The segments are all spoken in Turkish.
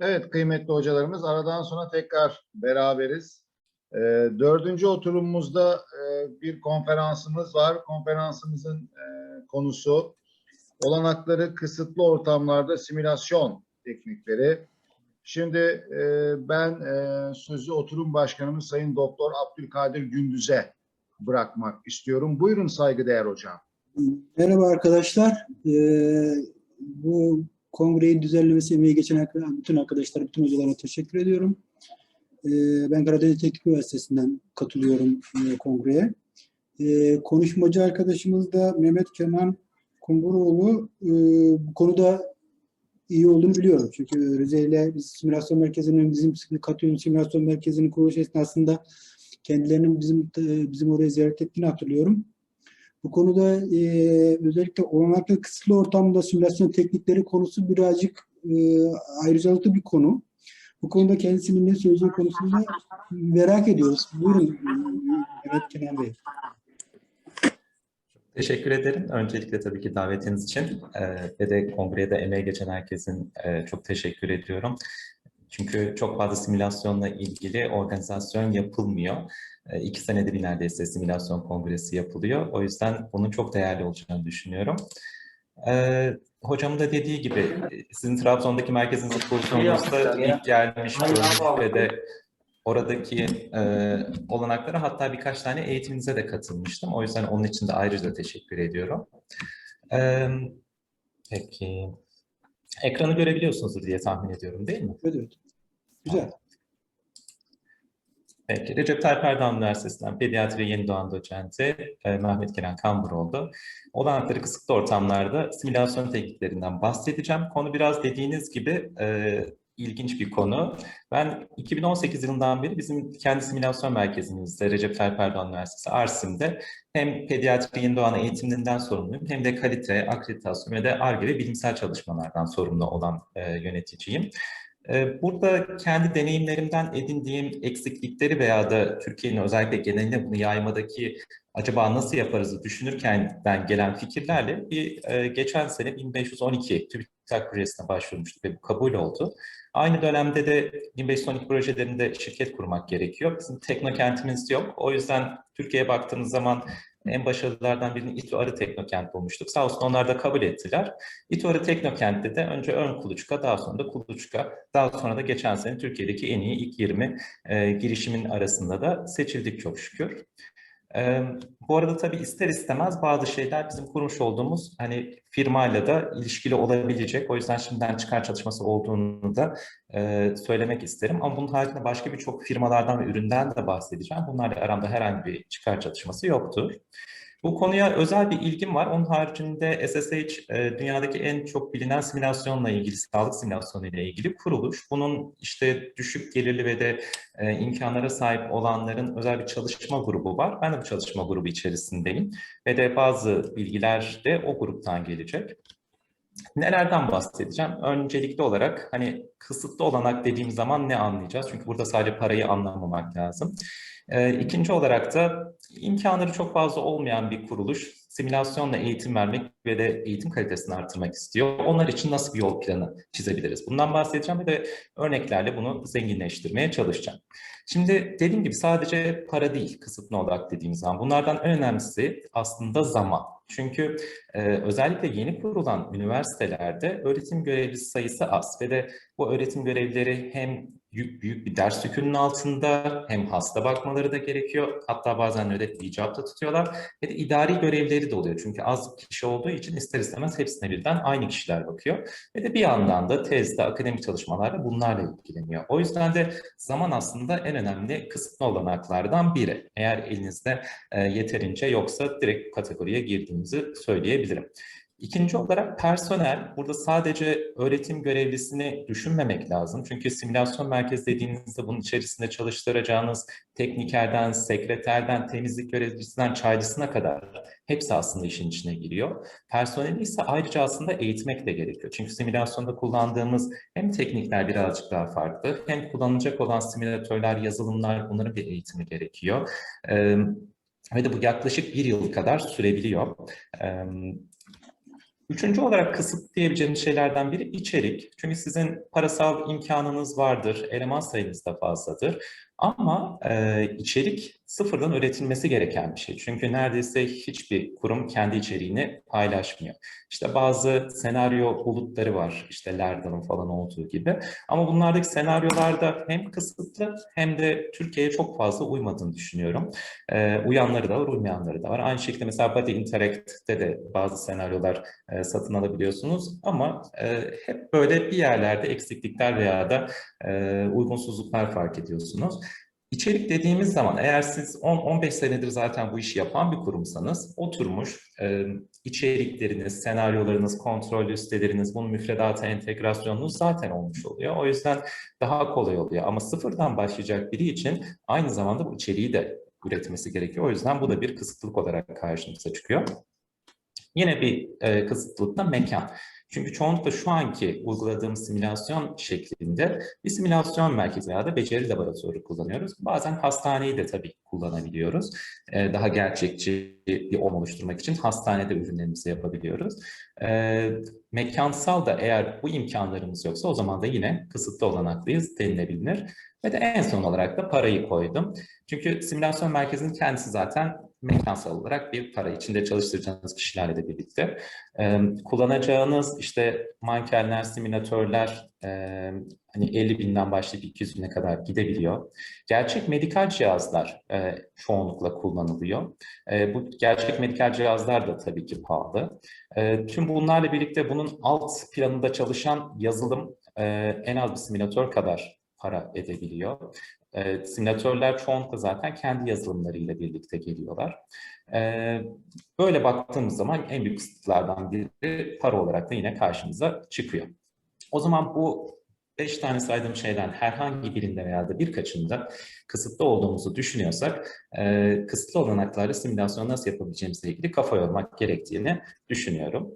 Evet kıymetli hocalarımız aradan sonra tekrar beraberiz. Ee, dördüncü oturumumuzda e, bir konferansımız var. Konferansımızın e, konusu olanakları kısıtlı ortamlarda simülasyon teknikleri. Şimdi e, ben e, sözü oturum başkanımız Sayın Doktor Abdülkadir Gündüz'e bırakmak istiyorum. Buyurun saygıdeğer hocam. Merhaba arkadaşlar. Ee, bu kongreyi düzenlemesi emeği geçen bütün arkadaşlar, bütün hocalara teşekkür ediyorum. Ee, ben Karadeniz Teknik Üniversitesi'nden katılıyorum e, kongreye. Ee, konuşmacı arkadaşımız da Mehmet Kenan Kumburoğlu. Ee, bu konuda iyi olduğunu biliyorum. Çünkü Rize ile biz simülasyon merkezinin, bizim Katyon simülasyon merkezinin kuruluş esnasında kendilerinin bizim bizim oraya ziyaret ettiğini hatırlıyorum. Bu konuda e, özellikle olanaklı kısıtlı ortamda simülasyon teknikleri konusu birazcık e, ayrıcalıklı bir konu. Bu konuda kendisinin ne söyleyeceği konusunda merak ediyoruz. Buyurun e, Mehmet Kenan Bey. Teşekkür ederim. Öncelikle tabii ki davetiniz için e, ve de kongrede emeği geçen herkesin e, çok teşekkür ediyorum. Çünkü çok fazla simülasyonla ilgili organizasyon yapılmıyor. E, iki senedir bir neredeyse simülasyon kongresi yapılıyor. O yüzden bunun çok değerli olacağını düşünüyorum. E, hocamın da dediği gibi sizin Trabzon'daki merkezinizin kurulduğunuzda ilk gelmiş ve de oradaki e, olanaklara hatta birkaç tane eğitiminize de katılmıştım. O yüzden onun için de ayrıca teşekkür ediyorum. E, peki. Ekranı görebiliyorsunuzdur diye tahmin ediyorum değil mi? Evet, evet. Güzel. Peki. Recep Tayyip Erdoğan Üniversitesi'nden Pediatri ve Yeni Doğan Doçenti e, Mehmet Kenan Kamburoğlu. Olanakları kısıtlı ortamlarda simülasyon tekniklerinden bahsedeceğim. Konu biraz dediğiniz gibi e, ilginç bir konu. Ben 2018 yılından beri bizim kendi simülasyon merkezimizde Recep Tayyip Erdoğan Üniversitesi Arsim'de hem pediatri yeni doğan eğitiminden sorumluyum hem de kalite, akreditasyon ve de ARGE ve bilimsel çalışmalardan sorumlu olan e, yöneticiyim. E, Burada kendi deneyimlerimden edindiğim eksiklikleri veya da Türkiye'nin özellikle genelinde bunu yaymadaki acaba nasıl yaparızı düşünürken ben gelen fikirlerle bir e, geçen sene 1512 TÜBİTAK projesine başvurmuştuk ve bu kabul oldu. Aynı dönemde de 1512 projelerinde şirket kurmak gerekiyor. Bizim teknokentimiz yok. O yüzden Türkiye'ye baktığımız zaman en başarılılardan birini İTÜ Arı Teknokent bulmuştuk. Sağ olsun onlar da kabul ettiler. İTÜ Arı Teknokent'te de önce ön kuluçka, daha sonra da kuluçka, daha sonra da geçen sene Türkiye'deki en iyi ilk 20 e, girişimin arasında da seçildik çok şükür. Bu arada tabii ister istemez bazı şeyler bizim kurmuş olduğumuz hani firmayla da ilişkili olabilecek. O yüzden şimdiden çıkar çalışması olduğunu da e, söylemek isterim. Ama bunun haricinde başka birçok firmalardan ve üründen de bahsedeceğim. Bunlarla aramda herhangi bir çıkar çalışması yoktur. Bu konuya özel bir ilgim var. Onun haricinde SSH e, dünyadaki en çok bilinen simülasyonla ilgili, sağlık simülasyonu ile ilgili kuruluş. Bunun işte düşük gelirli ve de e, imkanlara sahip olanların özel bir çalışma grubu var. Ben de bu çalışma grubu içerisindeyim. Ve de bazı bilgiler de o gruptan gelecek. Nelerden bahsedeceğim? Öncelikli olarak hani kısıtlı olanak dediğim zaman ne anlayacağız? Çünkü burada sadece parayı anlamamak lazım. Ee, ikinci olarak da imkanları çok fazla olmayan bir kuruluş simülasyonla eğitim vermek ve de eğitim kalitesini artırmak istiyor. Onlar için nasıl bir yol planı çizebiliriz? Bundan bahsedeceğim ve de örneklerle bunu zenginleştirmeye çalışacağım. Şimdi dediğim gibi sadece para değil kısıtlı olarak dediğimiz zaman. Bunlardan en önemlisi aslında zaman. Çünkü e, özellikle yeni kurulan üniversitelerde öğretim görevlisi sayısı az ve de bu öğretim görevlileri hem büyük, büyük bir ders yükünün altında hem hasta bakmaları da gerekiyor. Hatta bazen nöbet icabda tutuyorlar ve de idari görevleri de oluyor. Çünkü az kişi olduğu için ister istemez hepsine birden aynı kişiler bakıyor. Ve de bir yandan da tezde, akademik çalışmalarla bunlarla ilgileniyor. O yüzden de zaman aslında en önemli kısıtlı olanaklardan biri. Eğer elinizde e, yeterince yoksa direkt kategoriye girdiğinizi söyleyebilirim. İkinci olarak personel. Burada sadece öğretim görevlisini düşünmemek lazım. Çünkü simülasyon merkezi dediğinizde bunun içerisinde çalıştıracağınız teknikerden, sekreterden, temizlik görevlisinden çaycısına kadar hepsi aslında işin içine giriyor. Personeli ise ayrıca aslında eğitmek de gerekiyor. Çünkü simülasyonda kullandığımız hem teknikler birazcık daha farklı hem kullanılacak olan simülatörler, yazılımlar bunların bir eğitimi gerekiyor. Ee, ve de bu yaklaşık bir yıl kadar sürebiliyor. Ee, Üçüncü olarak kısıtlayabileceğiniz şeylerden biri içerik. Çünkü sizin parasal imkanınız vardır, eleman sayınız da fazladır. Ama e, içerik sıfırdan üretilmesi gereken bir şey. Çünkü neredeyse hiçbir kurum kendi içeriğini paylaşmıyor. İşte bazı senaryo bulutları var, işte Lerdal'ın falan olduğu gibi. Ama bunlardaki senaryolarda hem kısıtlı hem de Türkiye'ye çok fazla uymadığını düşünüyorum. E, uyanları da var, uymayanları da var. Aynı şekilde mesela Body Interact'te de bazı senaryolar e, satın alabiliyorsunuz. Ama e, hep böyle bir yerlerde eksiklikler veya da e, uygunsuzluklar fark ediyorsunuz. İçerik dediğimiz zaman eğer siz 10-15 senedir zaten bu işi yapan bir kurumsanız oturmuş e, içerikleriniz, senaryolarınız, kontrol listeleriniz, bunun müfredata entegrasyonunuz zaten olmuş oluyor. O yüzden daha kolay oluyor. Ama sıfırdan başlayacak biri için aynı zamanda bu içeriği de üretmesi gerekiyor. O yüzden bu da bir kısıtlılık olarak karşımıza çıkıyor. Yine bir e, kısıtlılık da mekan. Çünkü çoğunlukla şu anki uyguladığımız simülasyon şeklinde bir simülasyon merkezi ya da beceri laboratuvarı kullanıyoruz. Bazen hastaneyi de tabii kullanabiliyoruz. Ee, daha gerçekçi bir on oluşturmak için hastanede ürünlerimizi yapabiliyoruz. Ee, mekansal da eğer bu imkanlarımız yoksa o zaman da yine kısıtlı olanaklıyız denilebilir. Ve de en son olarak da parayı koydum. Çünkü simülasyon merkezinin kendisi zaten mekansal olarak bir para içinde çalıştıracağınız kişilerle de birlikte. Ee, kullanacağınız işte mankenler, simülatörler e, hani 50 binden başlayıp 200 bine kadar gidebiliyor. Gerçek medikal cihazlar e, çoğunlukla kullanılıyor. E, bu gerçek medikal cihazlar da tabii ki pahalı. E, tüm bunlarla birlikte bunun alt planında çalışan yazılım e, en az bir simülatör kadar para edebiliyor. E, simülatörler çoğunlukla zaten kendi yazılımlarıyla birlikte geliyorlar. E, böyle baktığımız zaman en büyük kısıtlardan biri para olarak da yine karşımıza çıkıyor. O zaman bu beş tane saydığım şeyden herhangi birinde veya da birkaçında kısıtlı olduğumuzu düşünüyorsak e, kısıtlı olanaklarla simülasyon nasıl yapabileceğimizle ilgili kafa yormak gerektiğini düşünüyorum.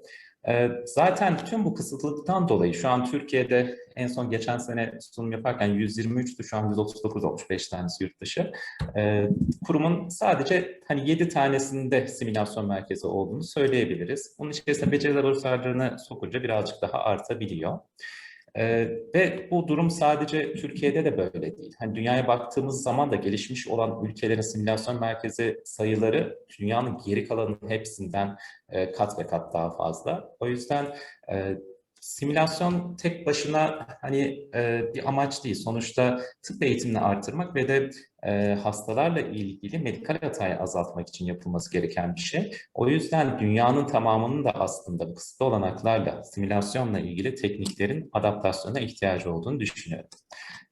E, zaten tüm bu kısıtlılıktan dolayı şu an Türkiye'de en son geçen sene sunum yaparken 123'tü şu an 139 olmuş 5 tanesi yurt dışı. E, kurumun sadece hani 7 tanesinde simülasyon merkezi olduğunu söyleyebiliriz. Bunun içerisinde beceri laboratuvarlarını sokunca birazcık daha artabiliyor. Ee, ve bu durum sadece Türkiye'de de böyle değil. Hani dünyaya baktığımız zaman da gelişmiş olan ülkelerin simülasyon merkezi sayıları dünyanın geri kalanının hepsinden e, kat ve kat daha fazla. O yüzden e, simülasyon tek başına hani e, bir amaç değil. Sonuçta tıp eğitimini artırmak ve de e, hastalarla ilgili medikal hatayı azaltmak için yapılması gereken bir şey. O yüzden dünyanın tamamının da aslında kısıtlı olanaklarla, simülasyonla ilgili tekniklerin adaptasyona ihtiyacı olduğunu düşünüyorum.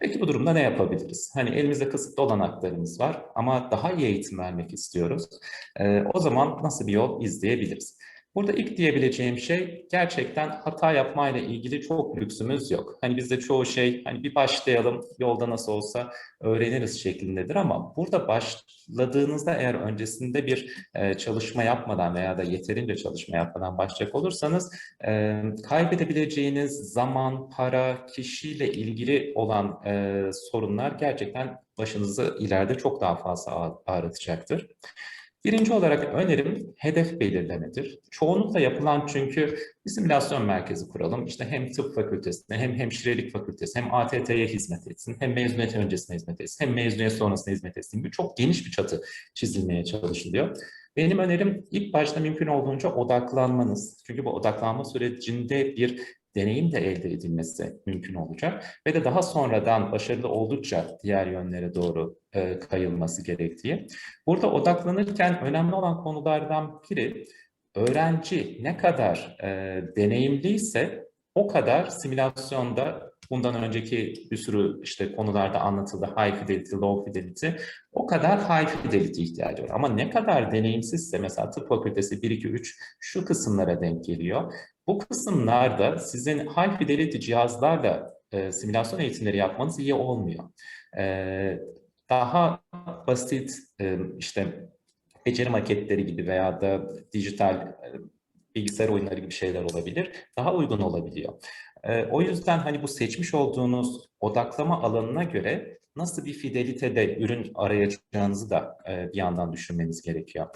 Peki bu durumda ne yapabiliriz? Hani elimizde kısıtlı olanaklarımız var ama daha iyi eğitim vermek istiyoruz. E, o zaman nasıl bir yol izleyebiliriz? Burada ilk diyebileceğim şey gerçekten hata yapmayla ilgili çok lüksümüz yok. Hani bizde çoğu şey hani bir başlayalım yolda nasıl olsa öğreniriz şeklindedir ama burada başladığınızda eğer öncesinde bir e, çalışma yapmadan veya da yeterince çalışma yapmadan başlayacak olursanız e, kaybedebileceğiniz zaman, para, kişiyle ilgili olan e, sorunlar gerçekten başınızı ileride çok daha fazla ağrıtacaktır. Birinci olarak önerim hedef belirlemedir. Çoğunlukla yapılan çünkü bir simülasyon merkezi kuralım. İşte hem tıp fakültesine hem hemşirelik fakültesi hem ATT'ye hizmet etsin, hem mezuniyet öncesine hizmet etsin, hem mezuniyet sonrasına hizmet etsin gibi çok geniş bir çatı çizilmeye çalışılıyor. Benim önerim ilk başta mümkün olduğunca odaklanmanız. Çünkü bu odaklanma sürecinde bir deneyim de elde edilmesi mümkün olacak ve de daha sonradan başarılı oldukça diğer yönlere doğru e, kayılması gerektiği. Burada odaklanırken önemli olan konulardan biri öğrenci ne kadar e, deneyimliyse o kadar simülasyonda bundan önceki bir sürü işte konularda anlatıldı high fidelity, low fidelity o kadar high fidelity ihtiyacı var. Ama ne kadar deneyimsizse mesela tıp fakültesi 1, 2, 3 şu kısımlara denk geliyor. Bu kısımlarda sizin high fidelity cihazlarla e, simülasyon eğitimleri yapmanız iyi olmuyor. E, daha basit e, işte beceri maketleri gibi veya da dijital e, bilgisayar oyunları gibi şeyler olabilir. Daha uygun olabiliyor. E, o yüzden hani bu seçmiş olduğunuz odaklama alanına göre nasıl bir fidelitede ürün arayacağınızı da e, bir yandan düşünmeniz gerekiyor.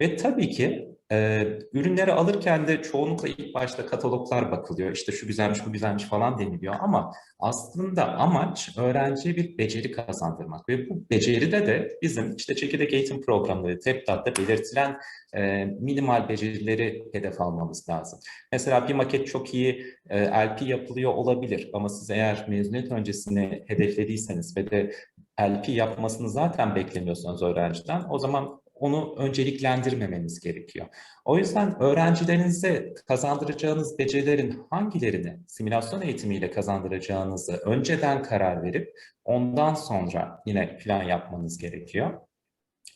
Ve tabii ki e, ürünleri alırken de çoğunlukla ilk başta kataloglar bakılıyor. İşte şu güzelmiş, bu güzelmiş falan deniliyor ama aslında amaç öğrenciye bir beceri kazandırmak ve bu beceride de bizim işte çekirdek eğitim programları, TEPDAT'ta belirtilen e, minimal becerileri hedef almamız lazım. Mesela bir maket çok iyi e, LP yapılıyor olabilir ama siz eğer mezuniyet öncesini hedeflediyseniz ve de LP yapmasını zaten beklemiyorsanız öğrenciden o zaman onu önceliklendirmemeniz gerekiyor. O yüzden öğrencilerinize kazandıracağınız becerilerin hangilerini simülasyon eğitimiyle kazandıracağınızı önceden karar verip ondan sonra yine plan yapmanız gerekiyor.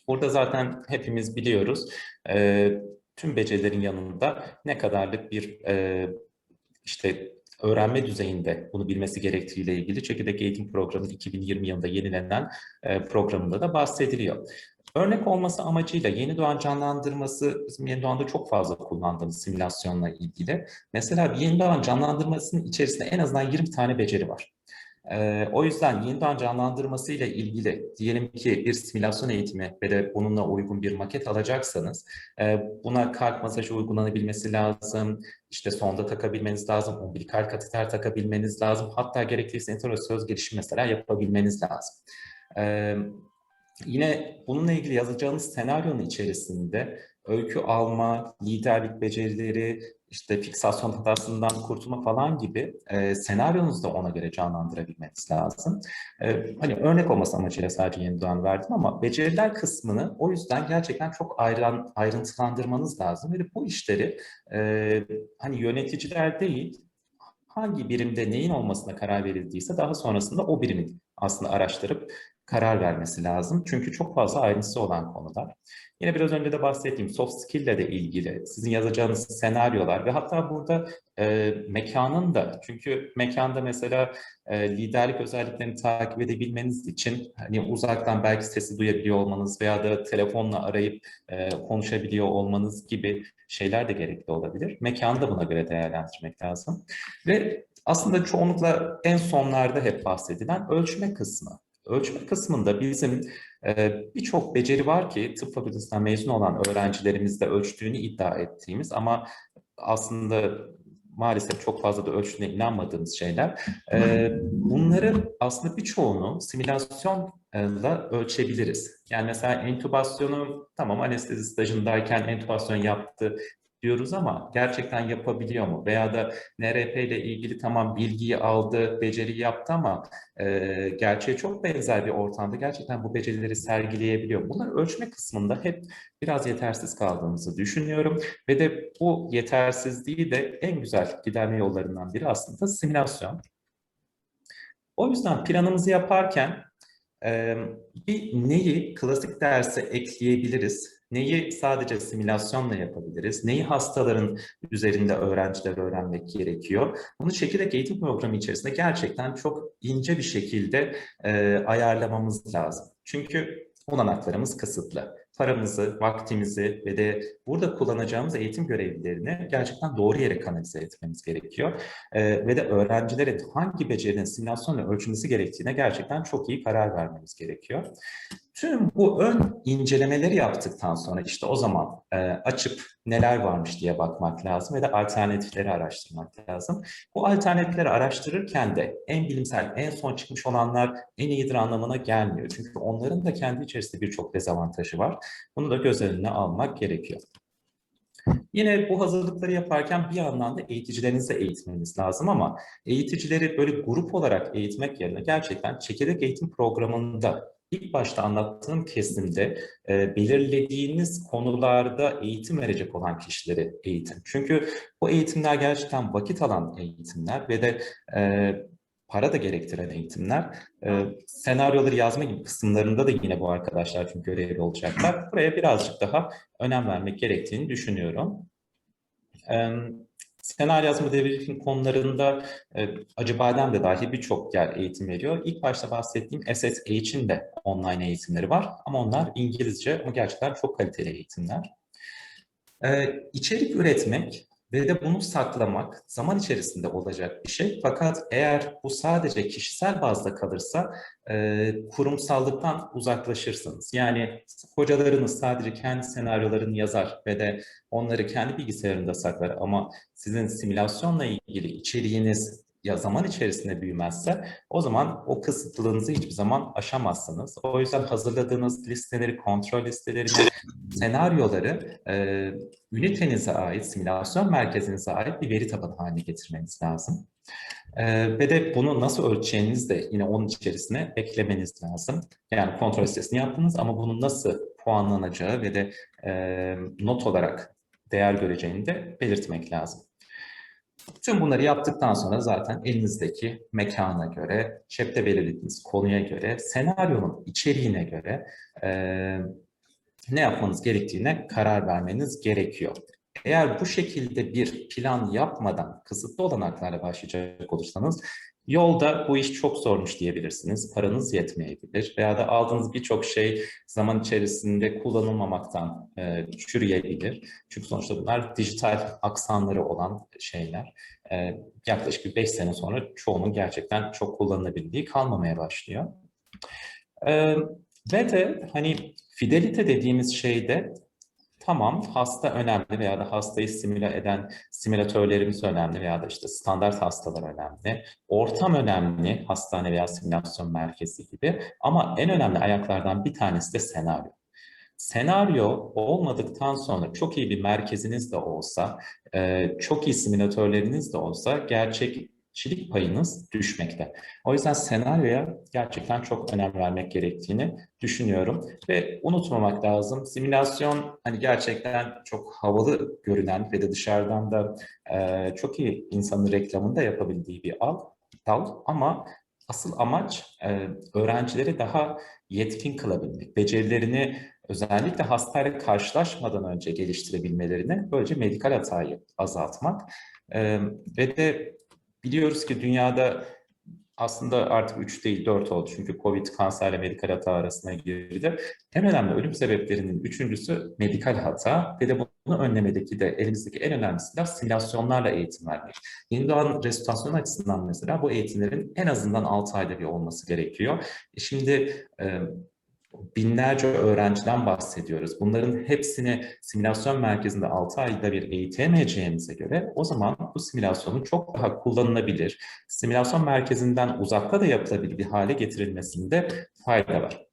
Burada zaten hepimiz biliyoruz e, tüm becerilerin yanında ne kadarlık bir e, işte öğrenme düzeyinde bunu bilmesi gerektiğiyle ilgili çekirdek eğitim programı 2020 yılında yenilenen e, programında da bahsediliyor. Örnek olması amacıyla yeni doğan canlandırması bizim yeni doğanda çok fazla kullandığımız simülasyonla ilgili. Mesela yeni doğan canlandırmasının içerisinde en azından 20 tane beceri var. Ee, o yüzden yeni doğan canlandırması ile ilgili diyelim ki bir simülasyon eğitimi ve de bununla uygun bir maket alacaksanız e, buna kalp masajı uygulanabilmesi lazım, işte sonda takabilmeniz lazım, umbilikal kateter takabilmeniz lazım, hatta gerekirse enterosöz gelişim mesela yapabilmeniz lazım. Ee, Yine bununla ilgili yazacağınız senaryonun içerisinde öykü alma, liderlik becerileri, işte fiksasyon hatasından kurtulma falan gibi e, senaryonuzu da ona göre canlandırabilmeniz lazım. E, hani örnek olması amacıyla sadece yeni doğan verdim ama beceriler kısmını o yüzden gerçekten çok ayrı, ayrıntılandırmanız lazım. Ve bu işleri e, hani yöneticiler değil, hangi birimde neyin olmasına karar verildiyse daha sonrasında o birimin aslında araştırıp karar vermesi lazım. Çünkü çok fazla ayrıntısı olan konular. Yine biraz önce de bahsettiğim soft skill ile de ilgili sizin yazacağınız senaryolar ve hatta burada e, mekanın da çünkü mekanda mesela e, liderlik özelliklerini takip edebilmeniz için hani uzaktan belki sesi duyabiliyor olmanız veya da telefonla arayıp e, konuşabiliyor olmanız gibi şeyler de gerekli olabilir. Mekanı da buna göre değerlendirmek lazım. Ve aslında çoğunlukla en sonlarda hep bahsedilen ölçme kısmı. Ölçme kısmında bizim e, birçok beceri var ki tıp fakültesinden mezun olan öğrencilerimizde ölçtüğünü iddia ettiğimiz ama aslında maalesef çok fazla da ölçtüğüne inanmadığımız şeyler. E, bunları aslında birçoğunu simülasyonla ölçebiliriz. Yani mesela entübasyonu tamam anestezi stajındayken entübasyon yaptı diyoruz ama gerçekten yapabiliyor mu? Veya da NRP ile ilgili tamam bilgiyi aldı, beceriyi yaptı ama e, gerçeğe çok benzer bir ortamda gerçekten bu becerileri sergileyebiliyor. Bunları ölçme kısmında hep biraz yetersiz kaldığımızı düşünüyorum ve de bu yetersizliği de en güzel giderme yollarından biri aslında simülasyon. O yüzden planımızı yaparken e, bir neyi klasik derse ekleyebiliriz, neyi sadece simülasyonla yapabiliriz, neyi hastaların üzerinde öğrenciler öğrenmek gerekiyor. Bunu çekirdek eğitim programı içerisinde gerçekten çok ince bir şekilde e, ayarlamamız lazım. Çünkü olanaklarımız kısıtlı. Paramızı, vaktimizi ve de burada kullanacağımız eğitim görevlilerini gerçekten doğru yere kanalize etmemiz gerekiyor. Ee, ve de öğrencilerin hangi becerinin simülasyonla ölçülmesi gerektiğine gerçekten çok iyi karar vermemiz gerekiyor. Tüm bu ön incelemeleri yaptıktan sonra işte o zaman e, açıp neler varmış diye bakmak lazım ve de alternatifleri araştırmak lazım. Bu alternatifleri araştırırken de en bilimsel, en son çıkmış olanlar en iyidir anlamına gelmiyor. Çünkü onların da kendi içerisinde birçok dezavantajı var. Bunu da göz önüne almak gerekiyor. Yine bu hazırlıkları yaparken bir yandan da eğiticilerinizi eğitmeniz lazım ama eğiticileri böyle grup olarak eğitmek yerine gerçekten çekirdek eğitim programında ilk başta anlattığım kesimde e, belirlediğiniz konularda eğitim verecek olan kişileri eğitin. Çünkü bu eğitimler gerçekten vakit alan eğitimler ve de e, para da gerektiren eğitimler. E, senaryoları yazma gibi kısımlarında da yine bu arkadaşlar çünkü görevli olacaklar. Buraya birazcık daha önem vermek gerektiğini düşünüyorum. E, senaryo yazma debriefing konularında e, Acıbadem de dahi birçok yer eğitim veriyor. İlk başta bahsettiğim SSH'in de online eğitimleri var ama onlar İngilizce ama gerçekten çok kaliteli eğitimler. E, içerik üretmek ve de bunu saklamak zaman içerisinde olacak bir şey. Fakat eğer bu sadece kişisel bazda kalırsa e, kurumsallıktan uzaklaşırsınız. Yani hocalarınız sadece kendi senaryolarını yazar ve de onları kendi bilgisayarında saklar ama sizin simülasyonla ilgili içeriğiniz ya zaman içerisinde büyümezse o zaman o kısıtlılığınızı hiçbir zaman aşamazsınız. O yüzden hazırladığınız listeleri, kontrol listelerini, senaryoları e, ünitenize ait, simülasyon merkezinize ait bir veri tabanı haline getirmeniz lazım. E, ve de bunu nasıl ölçeceğiniz de yine onun içerisine eklemeniz lazım. Yani kontrol listesini yaptınız ama bunun nasıl puanlanacağı ve de e, not olarak değer göreceğini de belirtmek lazım. Tüm bunları yaptıktan sonra zaten elinizdeki mekana göre, cepte belirlediğiniz konuya göre, senaryonun içeriğine göre e, ne yapmanız gerektiğine karar vermeniz gerekiyor. Eğer bu şekilde bir plan yapmadan kısıtlı olanaklarla başlayacak olursanız yolda bu iş çok zormuş diyebilirsiniz. Paranız yetmeyebilir veya da aldığınız birçok şey zaman içerisinde kullanılmamaktan e, çürüyebilir. Çünkü sonuçta bunlar dijital aksanları olan şeyler. E, yaklaşık bir 5 sene sonra çoğunun gerçekten çok kullanılabildiği kalmamaya başlıyor. E, ve de hani fidelite dediğimiz şeyde tamam hasta önemli veya da hastayı simüle eden simülatörlerimiz önemli veya da işte standart hastalar önemli. Ortam önemli hastane veya simülasyon merkezi gibi ama en önemli ayaklardan bir tanesi de senaryo. Senaryo olmadıktan sonra çok iyi bir merkeziniz de olsa, çok iyi simülatörleriniz de olsa gerçekçilik payınız düşmekte. O yüzden senaryoya gerçekten çok önem vermek gerektiğini düşünüyorum ve unutmamak lazım. Simülasyon hani gerçekten çok havalı görünen ve de dışarıdan da e, çok iyi insanın reklamında yapabildiği bir al, dal ama asıl amaç e, öğrencileri daha yetkin kılabilmek, becerilerini özellikle hastayla karşılaşmadan önce geliştirebilmelerini, böylece medikal hatayı azaltmak e, ve de biliyoruz ki dünyada aslında artık 3 değil 4 oldu çünkü Covid kanserle medikal hata arasına girdi. En önemli ölüm sebeplerinin üçüncüsü medikal hata ve de bunu önlemedeki de elimizdeki en önemli silah simülasyonlarla eğitim vermek. Yeni doğan resütasyon açısından mesela bu eğitimlerin en azından 6 ayda bir olması gerekiyor. E şimdi binlerce öğrenciden bahsediyoruz. Bunların hepsini simülasyon merkezinde 6 ayda bir eğitemeyeceğimize göre o zaman bu simülasyonun çok daha kullanılabilir, simülasyon merkezinden uzakta da yapılabilir bir hale getirilmesinde fayda var.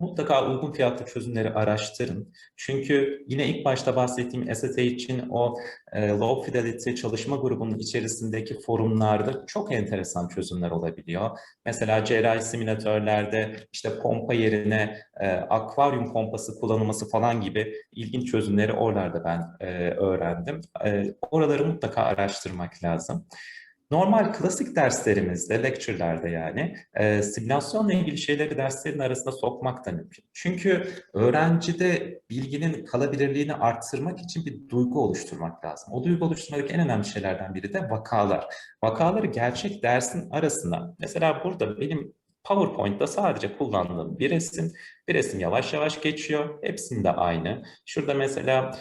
Mutlaka uygun fiyatlı çözümleri araştırın. Çünkü yine ilk başta bahsettiğim SSA için o e, Low Fidelity çalışma grubunun içerisindeki forumlarda çok enteresan çözümler olabiliyor. Mesela cerrahi simülatörlerde işte pompa yerine e, akvaryum pompası kullanılması falan gibi ilginç çözümleri oralarda ben e, öğrendim. E, oraları mutlaka araştırmak lazım. Normal klasik derslerimizde, lecture'larda yani e, simülasyonla ilgili şeyleri derslerin arasında sokmak da mümkün. Çünkü öğrencide bilginin kalabilirliğini arttırmak için bir duygu oluşturmak lazım. O duygu oluşturmadaki en önemli şeylerden biri de vakalar. Vakaları gerçek dersin arasına, mesela burada benim PowerPoint'ta sadece kullandığım bir resim, bir resim yavaş yavaş geçiyor. Hepsinde aynı. Şurada mesela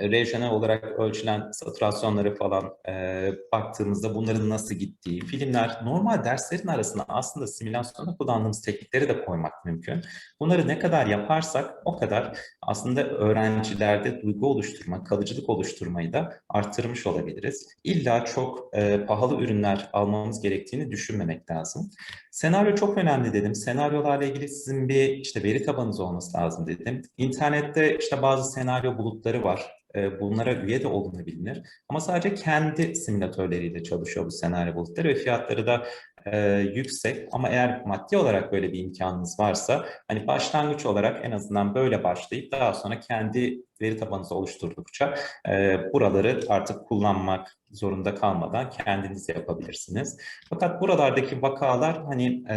rejyonel olarak ölçülen satürasyonları falan e, baktığımızda bunların nasıl gittiği, filmler normal derslerin arasında aslında simülasyonda kullandığımız teknikleri de koymak mümkün. Bunları ne kadar yaparsak o kadar aslında öğrencilerde duygu oluşturma, kalıcılık oluşturmayı da arttırmış olabiliriz. İlla çok e, pahalı ürünler almamız gerektiğini düşünmemek lazım. Senaryo çok önemli dedim. Senaryolarla ilgili sizin bir işte veri tabanınız olması lazım dedim. İnternette işte bazı senaryo bulutları var. Bunlara üye de olunabilir. Ama sadece kendi simülatörleriyle çalışıyor bu senaryo bulutları ve fiyatları da e, yüksek. Ama eğer maddi olarak böyle bir imkanınız varsa hani başlangıç olarak en azından böyle başlayıp daha sonra kendi veri tabanınızı oluşturdukça e, buraları artık kullanmak zorunda kalmadan kendiniz yapabilirsiniz. Fakat buralardaki vakalar hani e,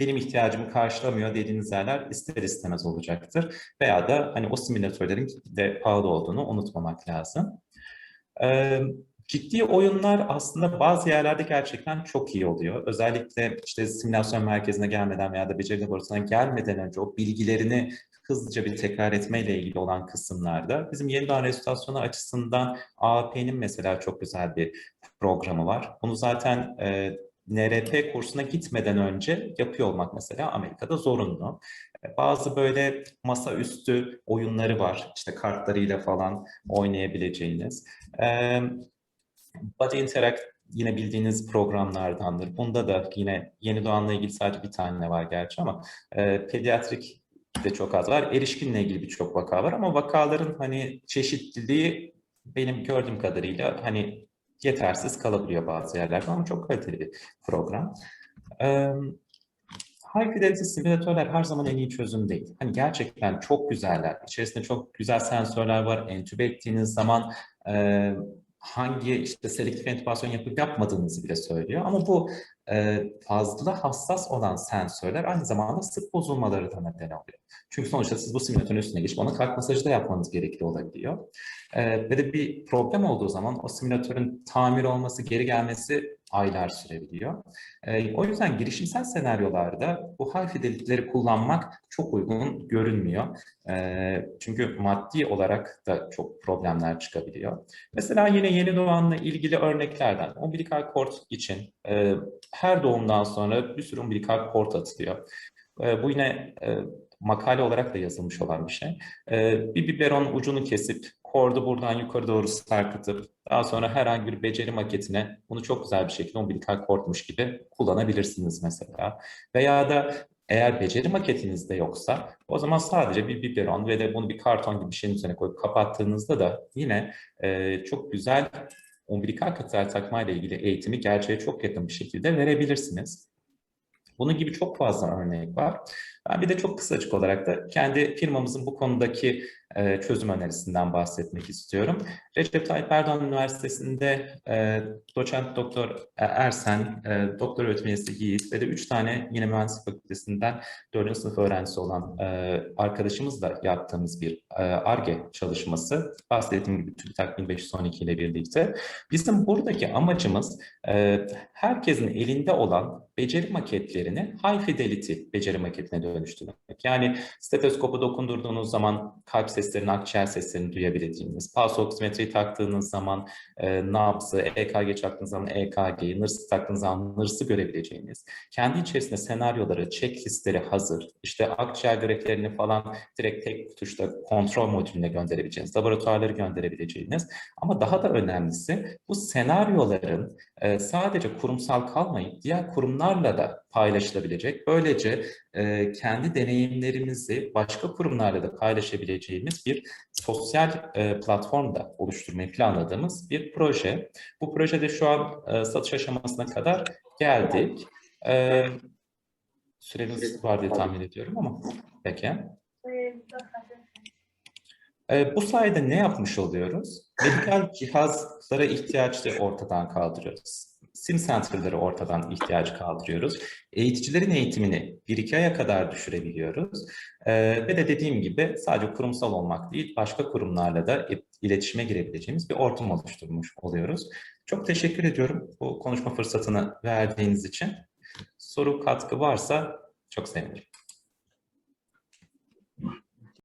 benim ihtiyacımı karşılamıyor dediğiniz yerler ister istemez olacaktır. Veya da hani o simülatörlerin de pahalı olduğunu unutmamak lazım. E, ciddi oyunlar aslında bazı yerlerde gerçekten çok iyi oluyor. Özellikle işte simülasyon merkezine gelmeden veya da beceri laboratuvarına gelmeden önce o bilgilerini hızlıca bir tekrar etmeyle ilgili olan kısımlarda bizim yeniden restorasyon açısından AAP'nin mesela çok güzel bir programı var. Bunu zaten e, NRP kursuna gitmeden önce yapıyor olmak mesela Amerika'da zorunlu. E, Bazı böyle masaüstü oyunları var. İşte kartlarıyla falan oynayabileceğiniz. E, Body Interact yine bildiğiniz programlardandır. Bunda da yine yeni doğanla ilgili sadece bir tane var gerçi ama e, pediatrik de çok az var. Erişkinle ilgili birçok vaka var ama vakaların hani çeşitliliği benim gördüğüm kadarıyla hani yetersiz kalabiliyor bazı yerlerde ama çok kaliteli bir program. Ee, High fidelity simülatörler her zaman en iyi çözüm değil. Hani gerçekten çok güzeller. İçerisinde çok güzel sensörler var. Entübe ettiğiniz zaman e, hangi işte selektif entübasyon yapıp yapmadığınızı bile söylüyor. Ama bu e, fazla hassas olan sensörler aynı zamanda sık bozulmaları da neden oluyor. Çünkü sonuçta siz bu simülatörün üstüne geçip ona kalp masajı da yapmanız gerekli olabiliyor. E, ve de bir problem olduğu zaman o simülatörün tamir olması, geri gelmesi aylar sürebiliyor. E, o yüzden girişimsel senaryolarda bu high fidelity'leri kullanmak çok uygun görünmüyor. E, çünkü maddi olarak da çok problemler çıkabiliyor. Mesela yine yeni doğanla ilgili örneklerden umbilikal kort için e, her doğumdan sonra bir sürü umbilikal kort atılıyor. E, bu yine e, makale olarak da yazılmış olan bir şey. E, bir biberon ucunu kesip kordu buradan yukarı doğru sarkıtıp daha sonra herhangi bir beceri maketine bunu çok güzel bir şekilde umbilikal kortmuş gibi kullanabilirsiniz mesela. Veya da eğer beceri maketiniz de yoksa o zaman sadece bir biberon ve de bunu bir karton gibi bir şeyin üzerine koyup kapattığınızda da yine e, çok güzel umbilikal kateter takmayla ilgili eğitimi gerçeğe çok yakın bir şekilde verebilirsiniz. Bunun gibi çok fazla örnek var. Ben bir de çok kısacık olarak da kendi firmamızın bu konudaki e, çözüm önerisinden bahsetmek istiyorum. Recep Tayyip Erdoğan Üniversitesi'nde e, doçent doktor Ersen, e, doktor öğretim üyesi Yiğit ve de üç tane yine mühendislik fakültesinden dördüncü sınıf öğrencisi olan arkadaşımızla yaptığımız bir ARGE çalışması. Bahsettiğim gibi TÜBİTAK 1512 ile birlikte. Bizim buradaki amacımız herkesin elinde olan beceri maketlerini high fidelity beceri maketine dönüştürmek. Yani stetoskopu dokundurduğunuz zaman kalp seslerini, akciğer seslerini duyabileceğiniz, pulse oksimetreyi taktığınız zaman e, nabzı, EKG çaktığınız zaman EKG'yi, nırs taktığınız zaman nırsı görebileceğiniz, kendi içerisinde senaryoları, checklistleri hazır, işte akciğer graflerini falan direkt tek tuşla kontrol modülüne gönderebileceğiniz, laboratuvarları gönderebileceğiniz. Ama daha da önemlisi bu senaryoların sadece kurumsal kalmayıp diğer kurumlarla da paylaşılabilecek. Böylece kendi deneyimlerimizi başka kurumlarla da paylaşabileceğimiz bir sosyal e, platform da oluşturmayı planladığımız bir proje. Bu projede şu an satış aşamasına kadar geldik. E, süremiz var diye tahmin ediyorum ama peki. E, bu sayede ne yapmış oluyoruz? Medikal cihazlara ihtiyaçları ortadan kaldırıyoruz. Sim center'ları ortadan ihtiyacı kaldırıyoruz. Eğiticilerin eğitimini 1-2 aya kadar düşürebiliyoruz. Ee, ve de dediğim gibi sadece kurumsal olmak değil, başka kurumlarla da iletişime girebileceğimiz bir ortam oluşturmuş oluyoruz. Çok teşekkür ediyorum bu konuşma fırsatını verdiğiniz için. Soru katkı varsa çok sevinirim.